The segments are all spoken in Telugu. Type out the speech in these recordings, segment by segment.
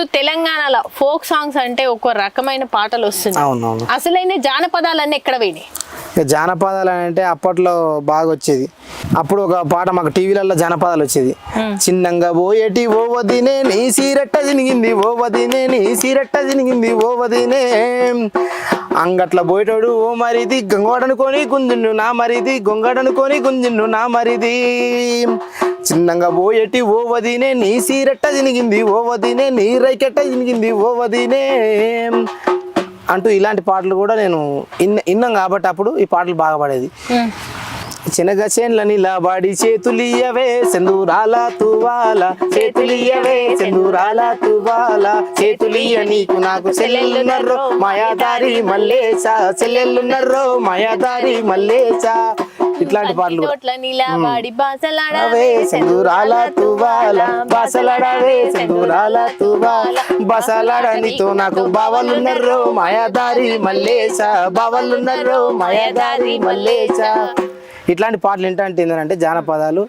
ఇప్పుడు తెలంగాణలో ఫోక్ సాంగ్స్ అంటే ఒక రకమైన పాటలు వస్తున్నాయి. అసలైన జానపదాలన్నీ ఎక్కడ పోయినాయి? జానపదాలు అంటే అప్పట్లో బాగా వచ్చేది అప్పుడు ఒక పాట మాకు టీవీలలో జానపదాలు వచ్చేది. చిన్నంగా పోయేటి ఓ వదినే నీ సీరట్ట జినిగింది ఓ వదినే నీ సీరట్ట జినిగింది ఓ వదినే అంగట్ల పోయేటోడు ఓ మరిది గొంగడనుకొని గుంజిండు నా మరిది గొంగడనుకొని గుంజిండు నా మరిది. చిన్నంగా పోయేటి ఓ వదినే నీ సీరట్ట జినిగింది ఓ వదినే నీ రైకెట్ట జినిగింది ఓ వదినే అంటూ ఇలాంటి పాటలు కూడా నేను ఇన్న ఇన్నాం కాబట్టి అప్పుడు ఈ పాటలు బాగా పాడేది. చిన్నగా చేన్ల నిలబడి చేతులియవే సెందూరాల తువాల చేతులియవే సెందూరాల తువాల చేతులియ నీకు నాకు చెల్లెళ్ళున్నర్రో మాయాదారి మల్లేచా చెల్లెళ్ళున్నర్రో మాయాదారి మల్లేచా ఇట్లాంటి పాటలు బాసలాడవే సెందూరాల తువాల బాసలాడవే బాసలాడనితో నాకు బావలున్నర్రో మాయాదారి మల్లేశా బావలున్నర్రో మాయాదారి మల్లేశా. ఇట్లాంటి పాటలు ఏంటంటే ఏంటంటే జానపదాలు.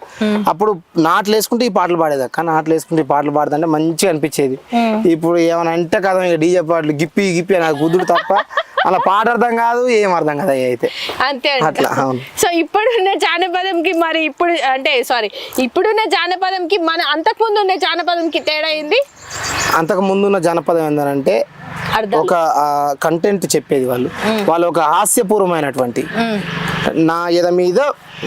అప్పుడు నాట్లు వేసుకుంటే ఈ పాటలు పాడేది అక్క. నాట్లు వేసుకుంటే ఈ పాటలు పాడుతుంటే మంచిగా అనిపించేది. ఇప్పుడు ఏమైనా అంటే కదా ఇక డీజే పాటలు గిప్పి గిప్పి నాకు కుదురు తప్ప అలా పాట అర్థం కాదు ఏం అర్థం కాదు అయితే. అంతే అట్లా, అవును. సో ఇప్పుడున్న జానపదంకి మరి ఇప్పుడు అంటే సారీ ఇప్పుడున్న జానపదంకి మన అంతకుముందు ఉన్న జానపదంకి తేడా ఏంది? అంతకు ముందున్న జానపదం ఏంటంటే ఒక కంటెంట్ చెప్పేది వాళ్ళు. వాళ్ళు ఒక హాస్యపూర్వమైనటువంటి నా ఎద మీద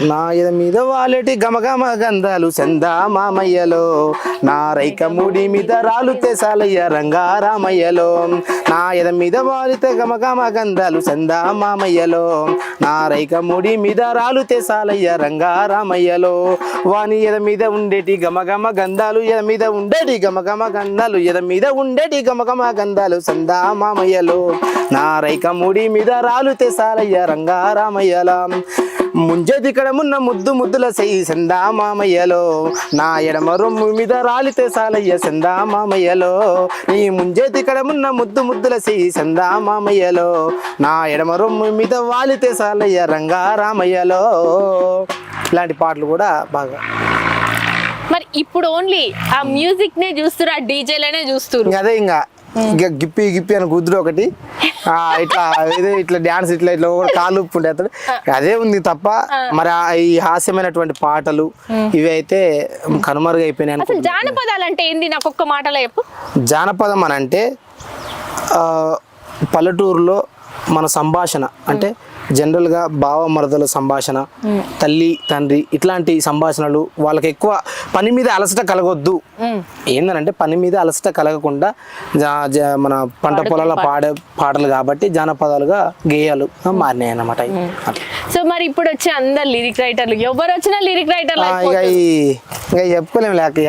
నా ఎద మీద వాలటి గమగమ గంధాలు చందా మామయ్యలో. నా రైక ముడి మీద రాలుతే సాలయ్య రంగారామయ్యలో. నా ఎద మీద వాలితే గమగమ గంధాలు చందా మామయ్యలో. నా రైక ముడి మీద రాలుతే సాలయ్య రంగారామయ్యలో. వాని ఎద మీద ఉండేటి గమగమ గంధాలు ఎద మీద ఉండేటి గమగమ గంధాలు ఎద మీద ఉండేటి గమగమ గంధాలు సందా మామయ్యలో. నా రైక ముడి మీద రాలుతే సాలయ్య రంగారామయ్యలా. ముంజేది ఇక్కడ మున్న ముద్దు ముద్దుల సెయ్యి సందా మామయ్యలో నా ఎడమ రొమ్ము మీద రాలితే సాలయ్య సందా మామయ్యలో ఈ ముంజేది ఇక్కడ మున్న ముద్దు ముద్దుల సెయ్యి సందా మామయ్యలో నా ఎడమ రొమ్ము మీద వాలితే సాలయ్య రంగారామయ్యలో. ఇలాంటి పాటలు కూడా బాగా. మరి ఇప్పుడు ఓన్లీ ఆ మ్యూజిక్ నే చూస్తున్నారు ఆ డీజేలనే చూస్తున్నారు అదే ఇంకా గిప్పి గిప్పి అని కుదురు ఒకటి. ఇట్లా ఇదే ఇట్లా డాన్స్ ఇట్లా ఇట్లా కాలు ఉప్పుంటే అతడు. అదే ఉంది తప్ప మరి ఈ హాస్యమైనటువంటి పాటలు ఇవి అయితే కనుమరుగైపోయినాయి అసలు. జానపదాలు అంటే ఏంది? నాకు ఒక్క మాటలో చెప్పు. జానపదం అని అంటే ఆ, పల్లెటూరులో మన సంభాషణ. అంటే జనరల్గా బావ మరదల సంభాషణ తల్లి తండ్రి ఇట్లాంటి సంభాషణలు వాళ్ళకి ఎక్కువ పని మీద అలసట కలగొద్దు ఏందనంటే పని మీద అలసట కలగకుండా మన పంట పొలాల పాడే పాటలు కాబట్టి జానపదాలుగా గేయాలు మారినాయి అన్నమాట. సో మరి ఇప్పుడు వచ్చే అందరు లిరిక్ రైటర్లు ఎవరు వచ్చినా లిరిక్ రైటర్లు ఇక ఇక చెప్పుకోలేము లేక.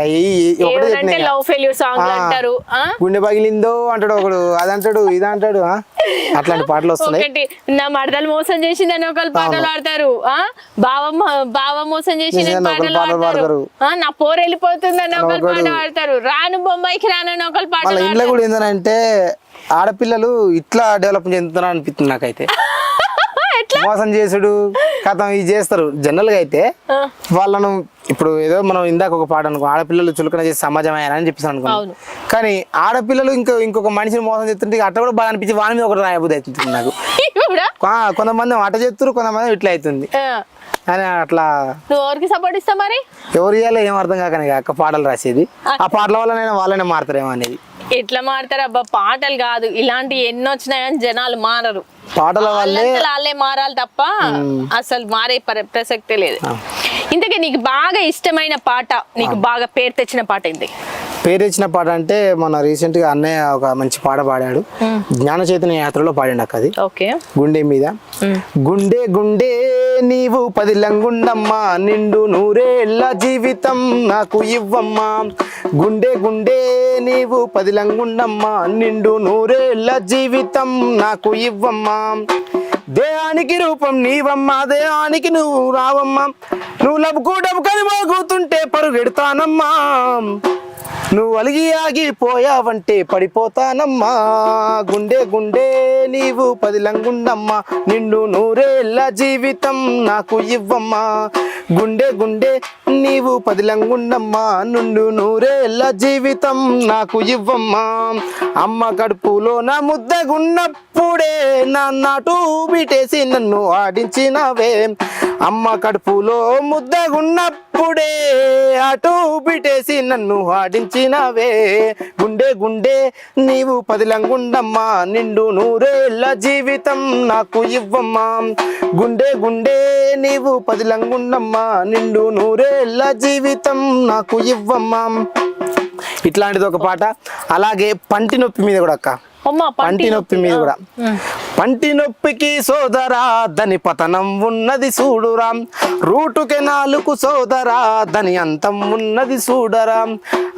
లవ్ ఫెయిల్యూర్ సాంగ్ ఆ. అంటారు ఆ? గుండె పగిలిందో అంటాడు ఒకడు అదంటాడు ఇది అంటాడు? అట్లాంటి పాటలు వస్తున్నాయి. నా మరదలు మోసం చేసిందని ఒకళ్ళు పాటలు పాడతారు ఆ? బావ మోసం ఒకళ్ళు పాటలు పాటలు పాడతారు పాడతారు. ఆ, నా పోరు వెళ్ళిపోతుందని ఒకళ్ళు ఒకడు. పాట పాడతారు రాను బొంబాయికి రానని ఒకళ్ళు పాటలు ఇంట్లో కూడా ఏంటంటే ఆడపిల్లలు ఇట్లా డెవలప్ చెందుతున్నారు అనిపిస్తుంది నాకైతే. మోసం చేసుడు కథం ఇది చేస్తారు. జనరల్గా అయితే. వాళ్ళను ఇప్పుడు ఏదో మనం ఇందాక ఒక పాట అనుకో ఆడపిల్లలు చులకన చేసి సమాజం అని చెప్పేసి అనుకో. కానీ ఆడపిల్లలు ఇంకో ఇంకొక మనిషిని మోసం చేస్తుంటే అట్లా కూడా బాగా అనిపించి వాని మీద ఒకటి రాయబుద్ధి అవుతుంది నాకు. కొంతమంది అట చేస్తారు కొంతమంది ఇట్లా అవుతుంది. అని అట్లా నువ్వు ఎవరికి సపోర్ట్ ఇస్తా మరి? ఎవరు ఇయ్యాలో ఏం అర్థం కాకనే అక్క పాటలు రాసేది. ఆ పాటల వల్ల నేను వాళ్ళనే మారుతారేమో అనేది. ఎట్లా మారుతారు అబ్బా? పాటలు కాదు. ఇలాంటి ఎన్ని వచ్చినాయని జనాలు మారరు. పాటల వాళ్ళంతలో వాళ్ళే మారాలి తప్ప అసలు మారే పర- ప్రసక్తే లేదు. ఇంతకీ నీకు బాగా ఇష్టమైన పాట నీకు బాగా పేరు తెచ్చిన పాట ఏంటి? పేరు ఇచ్చిన పాట అంటే మొన్న రీసెంట్గా అన్నయ్య ఒక మంచి పాట పాడాడు. జ్ఞాన చైతన్య యాత్రలో పాడిండు అక్క అది. ఓకే. గుండె మీద. గుండె గుండె నీవు పది లంగుండమ్మా నిండు నూరేళ్ళ జీవితం నాకు ఇవ్వమ్మా. గుండె గుండె నీవు పది లంగుండమ్మా నిండు నూరేళ్ళ జీవితం నాకు ఇవ్వమ్మా. దేహానికి రూపం నీవమ్మా దేహానికి నువ్వు రావమ్మా. నువ్వు లబుకు డబుకని మోగుతుంటే పరుగెడతానమ్మా. నువ్వు అలిగి ఆగిపోయావంటే పడిపోతానమ్మా. గుండె గుండె నీవు పదిలంగుండమ్మా. నిండు నూరేళ్ళ జీవితం నాకు ఇవ్వమ్మా. గుండె గుండె నీవు పదిలంగుండమ్మా. నుండు నూరేళ్ళ జీవితం నాకు ఇవ్వమ్మా. అమ్మ కడుపులో నా ముద్దగున్నప్పుడే నా నాటు బిటేసి నన్ను ఆడించినవే. అమ్మ కడుపులో ముద్దగున్నప్పుడు అప్పుడే అటు బిటేసి నన్ను ఆడించినవే. గుండె గుండె నీవు పదిలంగుండమ్మా. నిండు నూరేళ్ళ జీవితం నాకు ఇవ్వమ్మా. గుండె గుండె నీవు పదిలంగుండమ్మా. నిండు నూరేళ్ళ జీవితం నాకు ఇవ్వమ్మా. ఇట్లాంటిది ఒక పాట. అలాగే పంటి నొప్పి మీద కూడా అక్క. పంటి నొప్పి మీద కూడా. పంటి నొప్పికి సోదరా దని పతనం ఉన్నది చూడురా. రూటుకి నాలుగు సోదరా దని అంతం ఉన్నది చూడరా.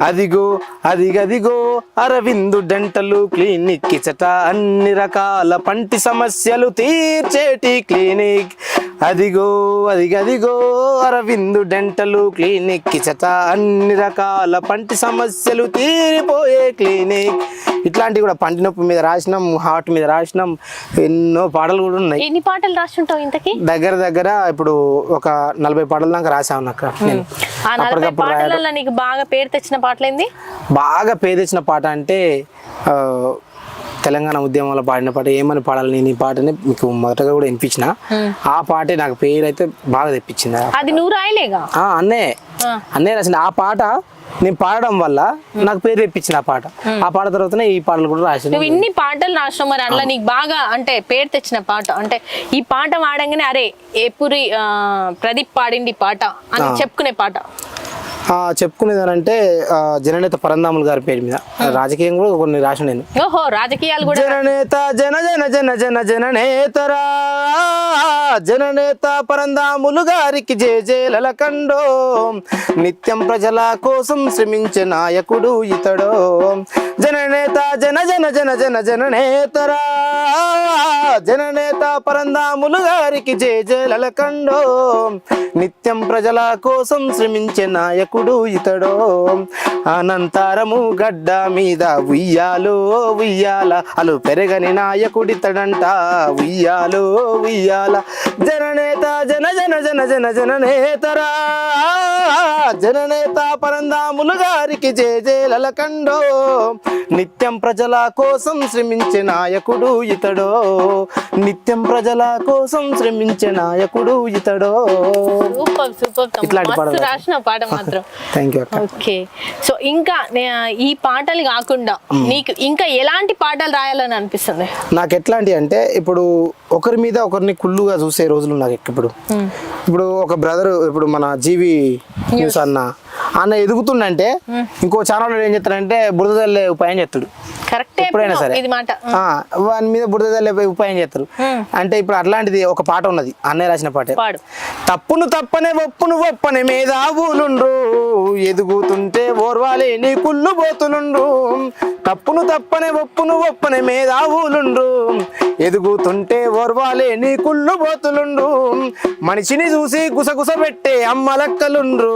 అదిగో అదిగదిగో అరవిందు డెంటలు క్లినిక్ కిచట అన్ని రకాల పంటి సమస్యలు తీర్చేటి క్లినిక్. అదిగో అదిగదిగో అరవిందు డెంటలు క్లినిక్ కిచట అన్ని రకాల పంటి సమస్యలు తీరిపోయే క్లినిక్. ఇట్లాంటివి కూడా పంటి నొప్పి మీద రాసినాం హార్ట్ మీద రాసినాం ఎన్నో పాటలు కూడా ఉన్నాయి. ఎన్ని పాటలు రాస్తుంటావు ఇంతకి? దగ్గర దగ్గర ఇప్పుడు ఒక నలభై పాటల దాకా రాసాను అక్క నేను. పాటలలో నీకు బాగా పేరు తెచ్చిన పాటలేంది? బాగా పేదెచ్చిన పాట అంటే తెలంగాణ ఉద్యమంలో పాడిన పాట ఏమని పాడాలి నేను ఈ పాటని మీకు మొదటగా కూడా వినిపించిన. ఆ పాటే నాకు పేరు అయితే బాగా తెప్పించింది. అది నువ్వు రాయలేగా? అన్నే. అన్నే రాసింది. ఆ పాట నేను పాడడం వల్ల నాకు పేరు తెప్పించింది ఆ పాట. ఆ పాట తర్వాతనే ఈ పాటలు కూడా రాసింది నువ్వు ఇన్ని పాటలు రాసినావు మరి అందులో నీకు బాగా అంటే పేరు తెచ్చిన పాట. అంటే ఈ పాట వాడంగానే అరే ఏపురి ఆ, ప్రదీప్ పాడింది పాట అని చెప్పుకునే పాట. చెప్పుకునేదానంటే జననేత పరందాములు గారి పేరు మీద. రాజకీయం కూడా కొన్ని రాసిన నేను. ఓహో రాజకీయాలు కూడా జననేత జన జన జన జన జననేతరా జననేత పరందాములు గారికి జే జేలల కండో. నిత్యం ప్రజల కోసం శ్రమించే నాయకుడు ఇతడో. జననేత జన జన జన జన జననేతరా జననేత పరందాములు గారికి జే జేలల కండో నిత్యం ప్రజల కోసం శ్రమించే నాయకుడు ఇతడో. అనంతరము గడ్డ మీద ఉయ్యాలో ఉయ్యాల. అలు పెరగని నాయకుడితడంట ఉయ్యాలో ఉయ్యాల. జననేత జన జన జన జన జననేతరా. జననేత పరందాములు గారికి జే జేలల కండో నిత్యం ప్రజల కోసం శ్రమించే నాయకుడు ఇతడో. నిత్యం ప్రజల కోసం శ్రమించే నాయకుడు ఇతడో. సూపర్ సూపర్ ఇట్లాంటి పాటలు. రాసిన పాట మాత్రం. Thank you okay. సో ఇంకా ఈ పాటలు కాకుండా నీకు ఇంకా ఎలాంటి పాటలు రాయాలని అనిపిస్తుంది? నాకు ఎట్లాంటి అంటే ఇప్పుడు ఒకరి మీద ఒకరిని కుళ్ళుగా చూసే రోజులు నాకు ఇప్పుడు. ఇప్పుడు ఒక బ్రదర్ ఇప్పుడు మన జీవి న్యూస్ అన్న. అన్న ఎదుగుతుండంటే ఇంకో ఛానల్ ఏం చేస్తాడంటే బురద చల్లే ఉపాయం చేస్తాడు. కరెక్టే ఎప్పుడైనా సరే. వాని మీద బురద చల్లే ఉపాయం చేస్తారు. అంటే ఇప్పుడు అట్లాంటిది ఒక పాట ఉన్నది అన్నయ్య రాసిన పాట. తప్పును తప్పనే ఒప్పును ఒప్పని మేధావులుండ్రు. ఎదుగుతుంటే ఓర్వాలే నీ కుళ్ళు పోతులుండ్రు తప్పును తప్పనే ఒప్పును ఒప్పనే మేధావులుండు. ఎదుగుతుంటే ఓర్వాలే నీ కుళ్ళు పోతులుండు. మనిషిని చూసి గుసగుస పెట్టే అమ్మలక్కలుండ్రు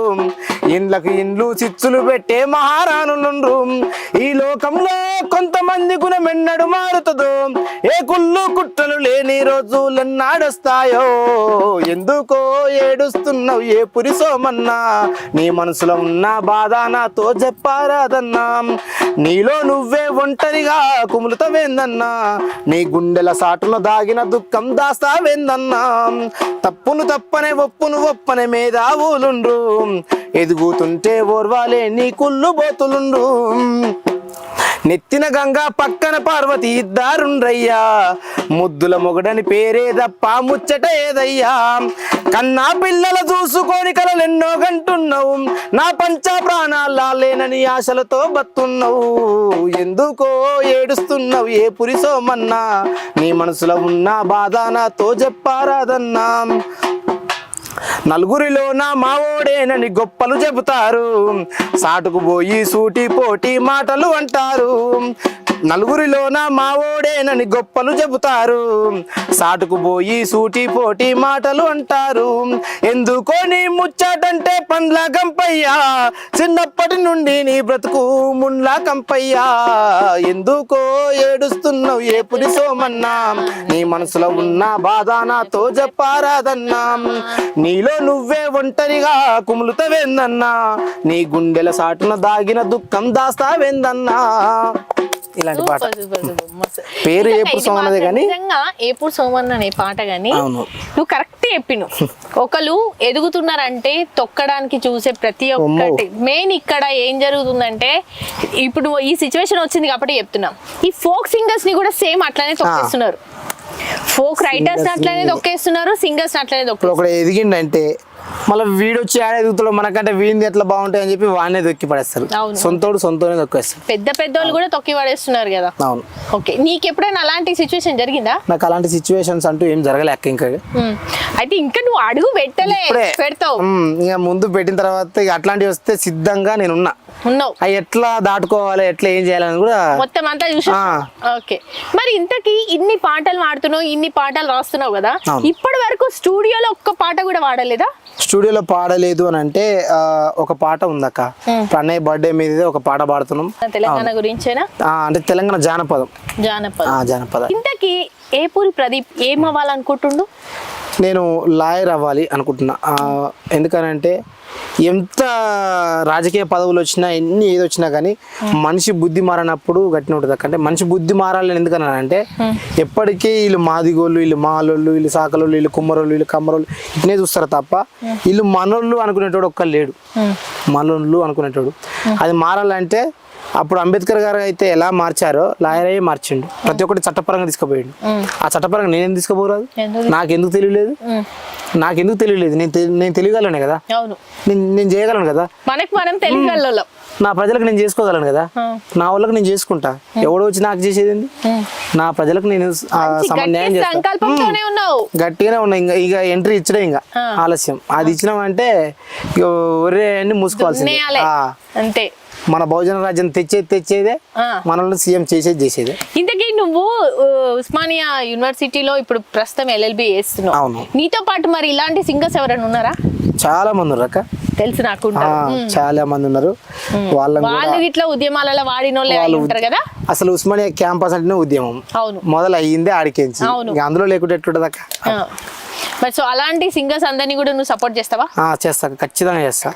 ఇండ్లకు ఇండ్లు చిచ్చులు పెట్టే మహారాణులుండ్రు. ఈ లోకంలో కొంతమంది గుణమెన్నడు మారుతుందో ఏ కుళ్ళు కుట్రలు లేని రోజులెన్నాడొస్తాయో. ఎందుకో ఏడుస్తున్నావు ఏ పురిసోమన్నా నీ మనసులో ఉన్న బాధ నాతో చెప్పారాదన్నా. నీలో నువ్వు ఒంటరిగా కుములుతవేందన్నా? నీ గుండెల సాటున దాగిన దుఃఖం దాస్తావేందన్నా? తప్పును తప్పనే ఒప్పును ఒప్పనే మేధావులుండ్రు. ఎదుగుతుంటే ఓర్వాలే నీ కుళ్ళు బోతులుండ్రు. నెత్తిన గంగా పక్కన పార్వతి ఇద్దారుండ్రయ్యా ముద్దుల మొగడని పేరే తప్ప ముచ్చట ఏదయ్యా. కన్నా పిల్లల చూసుకొని కలలెన్నో గంటున్నావు. నా పంచ ప్రాణాలా లేనని ఆశలతో బతున్నావు ఎందుకో ఏడుస్తున్నావు ఏ పురిసోమన్నా నీ మనసులో ఉన్న బాధ నాతో చెప్పారాదన్నా. నలుగురిలో నా మావోడేనని గొప్పలు చెబుతారు. సాటుకు పోయి సూటి పోటీ మాటలు అంటారు. నలుగురిలోన మావోడేనని గొప్పలు చెబుతారు. సాటుకు పోయి సూటి పోటీ మాటలు అంటారు. ఎందుకో నీ ముచ్చటంటే పండ్ల కంపయ్యా. చిన్నప్పటి నుండి నీ బ్రతుకు ముండ్ల కంపయ్యా. ఎందుకో ఏడుస్తున్నావు ఏపుడి సోమన్నా. నీ మనసులో ఉన్న బాధ నాతో చెప్పారాదన్నా నీలో నువ్వే ఒంటరిగా కుములుతవేందన్నా. నీ గుండెల సాటున దాగిన దుఃఖం దాస్తావేందన్నా. ఇలాంటి పాట. పేరు నిజంగా ఏపుడు సోమన్నదే మాత్రం కానీ నిజంగా ఏపుడు సోమన్న అనే పాట అవును. నువ్వు కరెక్ట్ చెప్పిను ఒకరు ఎదుగుతున్నారంటే తొక్కడానికి చూసే ప్రతి. ఒక్కటి. మెయిన్ ఇక్కడ ఏం జరుగుతుందంటే ఇప్పుడు ఈ సిచ్యువేషన్ వచ్చింది కాబట్టి చెప్తున్నాం. ఈ ఫోక్ సింగర్స్ని కూడా సేమ్ అట్లానే తొక్కేస్తున్నారు. ఫోక్ రైటర్స్ అట్లనే తొక్కేస్తున్నారు సింగర్స్ అట్లనే తొక్కేస్తున్నారు. ఎదిగిండంటే మళ్ళీ వీడు వచ్చి ఆడ ఎదుగుతాడు మనకంటే వీడింది ఎట్లా బాగుంటాయి అని చెప్పి వాడినే దొక్కి పడేస్తారు. సొంతోడు సొంతోనే దొక్కేస్తారు. పెద్ద పెద్దోళ్ళు కూడా తొక్కి పడేస్తున్నారు కదా. అవును. ఓకే. నీకు ఎప్పుడైనా అలాంటి సిచ్యువేషన్ జరిగిందా? నాకు అలాంటి సిచ్యువేషన్స్ అంటూ ఏం జరగలే అక్క ఇంకా. అయితే ఇంకా నువ్వు అడుగు పెట్టలే పెడతావు. ఇక ముందు పెట్టిన తర్వాత ఇక అట్లాంటివి వస్తే సిద్ధంగా నేను ఉన్నా. ఉన్నావు. అవి ఎట్లా దాటుకోవాలి ఎట్లా ఏం చేయాలని కూడా మొత్తం అంతా చూసా. ఓకే. మరి ఇంతకీ ఇన్ని పాటలు పాడుతున్నావు ఇన్ని పాటలు రాస్తున్నావు కదా. ఇప్పటి వరకు స్టూడియోలో ఒక్క పాట కూడా వాడలేదా? స్టూడియోలో పాడలేదు అని అంటే ఒక పాట ఉందక్క. అన్నయ్య బర్త్డే మీద ఒక పాట పాడుతున్నాం. తెలంగాణ గురించేనా? అంటే తెలంగాణ జానపదం. జానపద. జానపద. ఇంతకీ ఏపూరి ప్రదీప్ ఏం అవ్వాలనుకుంటుండు నేను లాయర్ అవ్వాలి అనుకుంటున్నా. ఎందుకనంటే ఎంత రాజకీయ పదవులు వచ్చినా ఎన్ని ఏది వచ్చినా కానీ మనిషి బుద్ధి మారినప్పుడు గట్టిన ఉంటుంది. అంటే మనిషి బుద్ధి మారాలని ఎందుకన్నా అంటే ఎప్పటికీ వీళ్ళు మాదిగోళ్ళు వీళ్ళు మాలోళ్ళు వీళ్ళు సాకలోళ్ళు వీళ్ళు కుమ్మరోళ్ళు వీళ్ళు కమ్మరోళ్ళు ఇట్నే చూస్తారు తప్ప వీళ్ళు మనోళ్ళు అనుకునేటోడు ఒక్క లేడు. మనోళ్ళు అనుకునేటోడు. అది మారాలంటే అప్పుడు అంబేద్కర్ గారు అయితే ఎలా మార్చారో లాయర్ అయ్యే మార్చిండు. ప్రతి ఒక్కటి చట్టపరంగా తీసుకుపోయిండు. ఆ చట్టపరంగా నేనేం తీసుకుపోరాదు? ఎందుకు? నాకెందుకు తెలియలేదు? ఉమ్. నాకెందుకు తెలియలేదు? నేను నేను తెలియగలను కదా? నేను చేయగలను కదా? మనకు మనం తెలియగలం నా ప్రజలకు నేను చేసుకోగలను కదా? నా వాళ్ళకి నేను చేసుకుంటా. ఎవడో వచ్చి నాకు చేసేది? నా ప్రజలకు నేను ఆ, సమన్యాయం చేస్తా. సంకల్పంతోనే ఉన్నావు. గట్టిగానే ఉన్నా. ఇంకా ఇక ఎంట్రీ ఇచ్చడే ఇంకా. ఆలస్యం. అది ఇచ్చినామంటే ఒరే అని మూసుకోవాల్సింది. అంతే. మన బహుజన రాజ్యం తెచ్చేది తెచ్చేదే. మనల్ని సీఎం చేసేది చేసేదే. ఇంతకీ నువ్వు ఉస్మానియా యూనివర్సిటీలో ఇప్పుడు ప్రస్తుతం ఎల్ఎల్బి చేస్తున్నావు. అవును. నీతో పాటు మరి ఇలాంటి సింగర్స్ ఎవరైనా ఉన్నారా? చాలా మంది ఉన్నారు అక్క. తెలుసు నాకు చాలా మంది ఉన్నారు. వాళ్ళని వాళ్ళు ఇట్లా ఉద్యమాలలో వాడిన వాళ్ళే ఉంటారు కదా? అసలు ఉస్మానియా క్యాంపస్ అంటేనే ఉద్యమం. అవును. మొదలు అయ్యిందే ఆడికించి అందులో లేకుంటే ఎట్లుంటది అక్క. మరి సో అలాంటి సింగర్స్ అందరినీ కూడా నువ్వు సపోర్ట్ చేస్తావా? ఆ, చేస్తా ఖచ్చితంగా చేస్తా.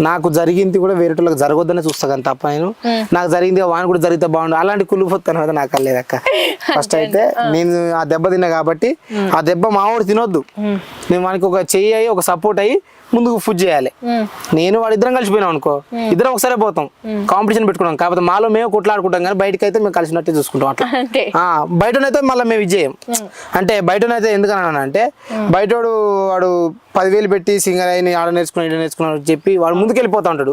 నాకు జరిగింది కూడా వేరే వాళ్ళకి జరగొద్దనే చూస్తా కానీ తప్ప నేను. నాకు జరిగింది వాని కూడా జరిగితే బాగుండు. అలాంటి కుళ్ళిపోతాను కదా నాకు లేదక్క ఫస్ట్ అయితే నేను ఆ దెబ్బ తిన్నా కాబట్టి ఆ దెబ్బ మావాడు తినొద్దు. నేను వానికి ఒక చెయ్యి అయ్యి ఒక సపోర్ట్ అయ్యి ముందుకు ఫుడ్ చేయాలి. నేను వాడు ఇద్దరం కలిసిపోయినాం అనుకో ఇద్దరం ఒకసారి పోతాం. కాంపిటీషన్ పెట్టుకున్నాం. కాకపోతే మాలో మేము కొట్లాడుకుంటాం కానీ బయటకి అయితే మేము కలిసినట్టే చూసుకుంటాం అట్లా. బయటనైతే మళ్ళీ మేము విజయం అంటే బయటనైతే ఎందుకన్నా అంటే బయటోడు వాడు పదివేలు పెట్టి సింగర్ అయిన ఆడ నేర్చుకుని ఈడ నేర్చుకున్నాడు చెప్పి వాడు ముందుకు వెళ్ళిపోతా ఉంటాడు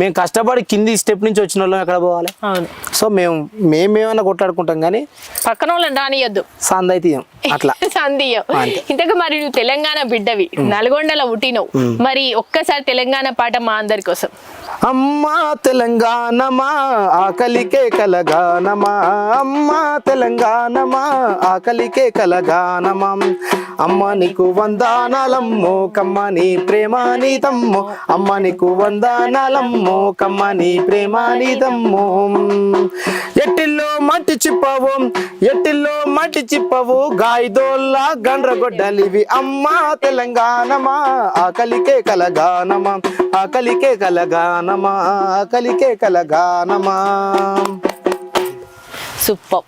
మేము కష్టపడి కింది స్టెప్ నుంచి వచ్చిన వాళ్ళం ఎక్కడ పోవాలి? సో మేము మేమేమైనా కొట్లాడుకుంటాం కానీ పక్కన వాళ్ళని రానియద్దు. సాంద్ అయితే ఇయ్యం. అట్లా సంధియం ఇంతకు మరి నువ్వు తెలంగాణ బిడ్డవి నల్గొండలో పుట్టినవు. మరి ఒక్కసారి తెలంగాణ పాట మా అందరి కోసం. అమ్మా తెలంగాణమా ఆకలికే కలగానమా. అమ్మా తెలంగాణమా ఆకలికే కలగానమా. అమ్మ నీకు వందానాలమ్మో కమ్మ నీ ప్రేమ నీతమ్మో. అమ్మ నీకు వందానాలమ్మో కమ్మ నీ ప్రేమ నీతమ్మో ఎట్టిల్లో మట్టి చిప్పవు ఎట్టిల్లో మట్టి చిప్పవు గాయదోల్లా గండ్రగొడ్డలివి అమ్మా తెలంగాణమా ఆకలికే కలగానమా ఆకలికే కలగానమా ఆకలికే కలగానమా. సూపర్.